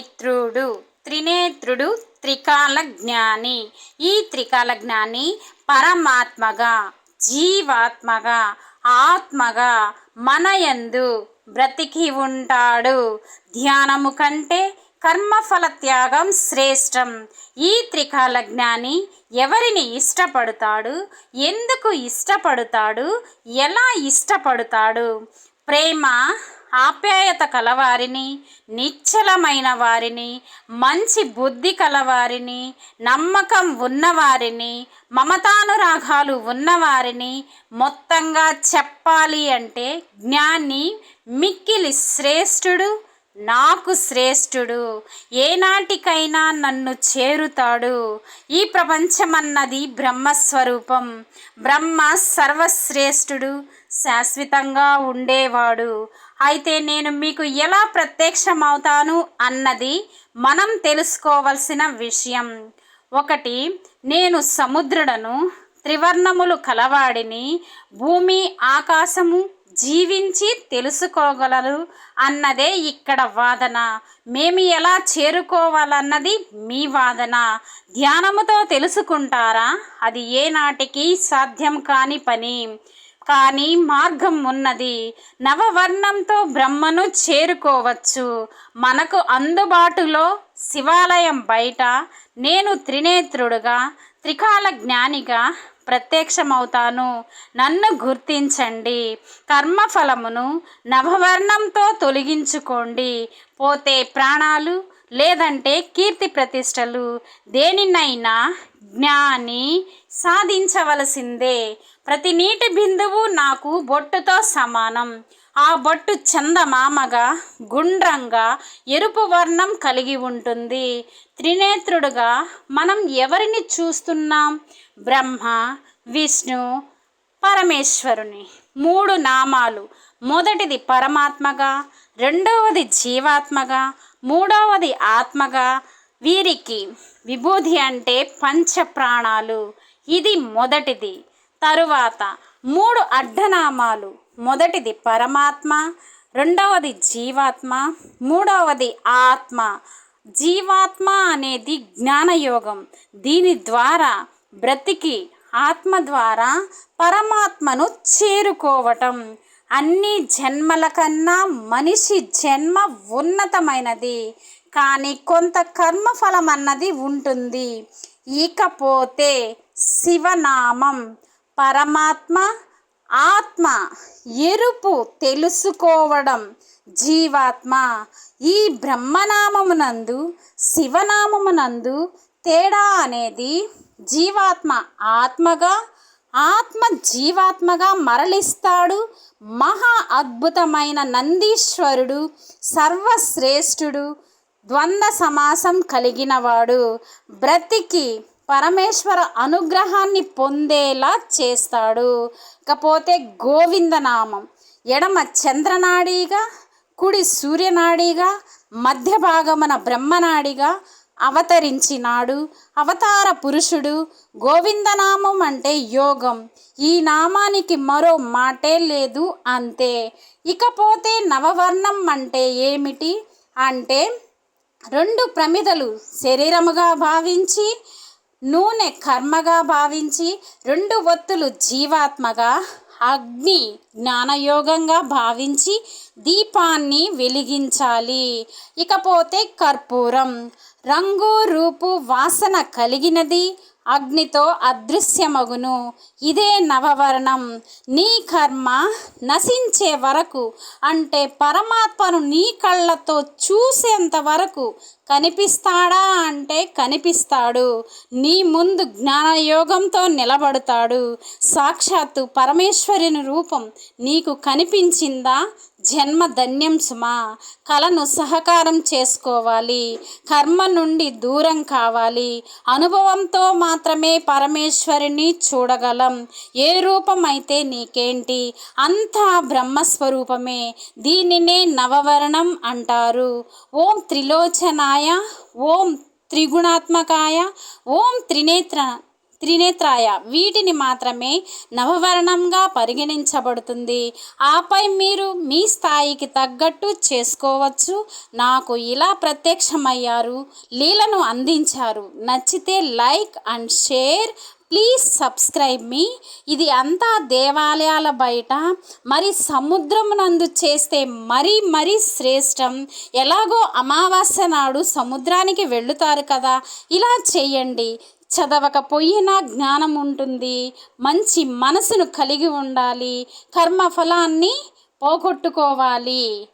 త్రినేత్రుడు. త్రినేత్రుడు త్రికాల జ్ఞాని ఈ త్రికాల జ్ఞాని పరమాత్మగా జీవాత్మగా ఆత్మగా మనయందు బ్రతికి ఉంటాడు. ధ్యానము కంటే కర్మఫల త్యాగం శ్రేష్టం. ఈ త్రికాల జ్ఞాని ఎవరిని ఇష్టపడతాడు? ఎందుకు ఇష్టపడతాడు? ఎలా ఇష్టపడతాడు? ప్రేమ ఆప్యాయత కలవారిని నిశ్చలమైన వారిని మంచి బుద్ధి కలవారిని నమ్మకం ఉన్నవారిని మమతానురాగాలు ఉన్నవారిని మొత్తంగా చెప్పాలి అంటే జ్ఞాని మిక్కిలి శ్రేష్ఠుడు నాకు శ్రేష్ఠుడు. ఏనాటికైనా నన్ను చేరుతాడు. ఈ ప్రపంచమన్నది బ్రహ్మస్వరూపం. బ్రహ్మ సర్వశ్రేష్ఠుడు శాశ్వతంగా ఉండేవాడు. అయితే నేను మీకు ఎలా ప్రత్యక్షమవుతాను అన్నది మనం తెలుసుకోవలసిన విషయం. ఒకటి నేను సముద్రుడను త్రివర్ణములు కలవాడిని భూమి ఆకాశము జీవించి తెలుసుకోగలరు అన్నదే ఇక్కడ వాదన. మేము ఎలా చేరుకోవాలన్నది మీ వాదన. ధ్యానముతో తెలుసుకుంటారా? అది ఏనాటికి సాధ్యం కాని పని. కానీ మార్గం ఉన్నది. నవవర్ణంతో బ్రహ్మను చేరుకోవచ్చు. మనకు అందుబాటులో శివాలయం బయట నేను త్రినేత్రుడుగా త్రికాల జ్ఞానిగా ప్రత్యక్షమవుతాను. నన్ను గుర్తించండి. కర్మఫలమును నవవర్ణంతో తొలగించుకోండి. పోతే ప్రాణాలు లేదంటే కీర్తి ప్రతిష్టలు దేనినైనా జ్ఞాని సాధించవలసిందే. ప్రతి నీటి బిందువు నాకు బొట్టుతో సమానం. ఆ బొట్టు చందమామగా గుండ్రంగా ఎరుపు వర్ణం కలిగి ఉంటుంది. త్రినేత్రుడుగా మనం ఎవరిని చూస్తున్నాం? బ్రహ్మ విష్ణు పరమేశ్వరుని. మూడు నామాలు. మొదటిది పరమాత్మగా రెండవది జీవాత్మగా మూడవది ఆత్మగా వీరికి విభూది అంటే పంచ ప్రాణాలు ఇది మొదటిది. తరువాత మూడు అడ్డనామాలు. మొదటిది పరమాత్మ రెండవది జీవాత్మ మూడవది ఆత్మ. జీవాత్మ అనేది జ్ఞానయోగం. దీని ద్వారా బ్రతికి ఆత్మ ద్వారా పరమాత్మను చేరుకోవటం. అన్ని జన్మల కన్నా మనిషి జన్మ ఉన్నతమైనది. కానీ కొంత కర్మఫలం అన్నది ఉంటుంది. ఇకపోతే శివనామం పరమాత్మ ఆత్మ ఎరుపు తెలుసుకోవడం జీవాత్మ. ఈ బ్రహ్మనామమునందు శివనామమునందు తేడా అనేది జీవాత్మ ఆత్మగా ఆత్మ జీవాత్మగా మరలిస్తాడు మహా అద్భుతమైన నందీశ్వరుడు సర్వశ్రేష్ఠుడు ద్వంద్వ సమాసం కలిగినవాడు. బ్రతికి పరమేశ్వర అనుగ్రహాన్ని పొందేలా చేస్తాడు. ఇకపోతే గోవిందనామం. ఎడమ చంద్రనాడిగా కుడి సూర్యనాడిగా మధ్య భాగమున బ్రహ్మనాడిగా అవతరించినాడు. అవతార పురుషుడు గోవిందనామం అంటే యోగం. ఈ నామానికి మరో మాటే లేదు అంతే. ఇకపోతే నవవర్ణం అంటే ఏమిటి? అంటే రెండు ప్రమిదలు శరీరముగా భావించి నూనె కర్మగా భావించి రెండు ఒత్తులు జీవాత్మగా అగ్ని జ్ఞానయోగంగా భావించి దీపాన్ని వెలిగించాలి. ఇకపోతే కర్పూరం. రంగు రూపు వాసన కలిగినది. అగ్నితో అదృశ్యమగును. ఇదే నవవర్ణం. నీ కర్మ నశించే వరకు అంటే పరమాత్మను నీ కళ్ళతో చూసేంత వరకు కనిపిస్తాడా అంటే కనిపిస్తాడు. నీ ముందు జ్ఞానయోగంతో నిలబడతాడు. సాక్షాత్తు పరమేశ్వరుని రూపం నీకు కనిపించిందా? జన్మ ధన్యం సుమా. కళను సహకారం చేసుకోవాలి. కర్మ నుండి దూరం కావాలి. అనుభవంతో మాత్రమే పరమేశ్వరిని చూడగలం. ఏ రూపమైతే నీకేంటి అంతా బ్రహ్మస్వరూపమే. దీనినే నవవర్ణం అంటారు. ఓం త్రిలోచనాయ ఓం త్రిగుణాత్మకాయ ఓం త్రినేత్ర త్రినేత్రాయ. వీటిని మాత్రమే నవవర్ణంగా పరిగణించబడుతుంది. ఆపై మీరు మీ స్థాయికి తగ్గట్టు చేసుకోవచ్చు. నాకు ఇలా ప్రత్యక్షమయ్యారు. లీలను అందించారు. నచ్చితే like and share. Please subscribe మీ. ఇది అంతా దేవాలయాల బయట. మరి సముద్రమునందు చేస్తే మరీ మరీ శ్రేష్టం. ఎలాగో అమావాస్య నాడు సముద్రానికి వెళుతారు కదా. ఇలా చేయండి. చదవకపోయినా జ్ఞానం ఉంటుంది. మంచి మనసును కలిగి ఉండాలి. కర్మఫలాన్ని పోగొట్టుకోవాలి.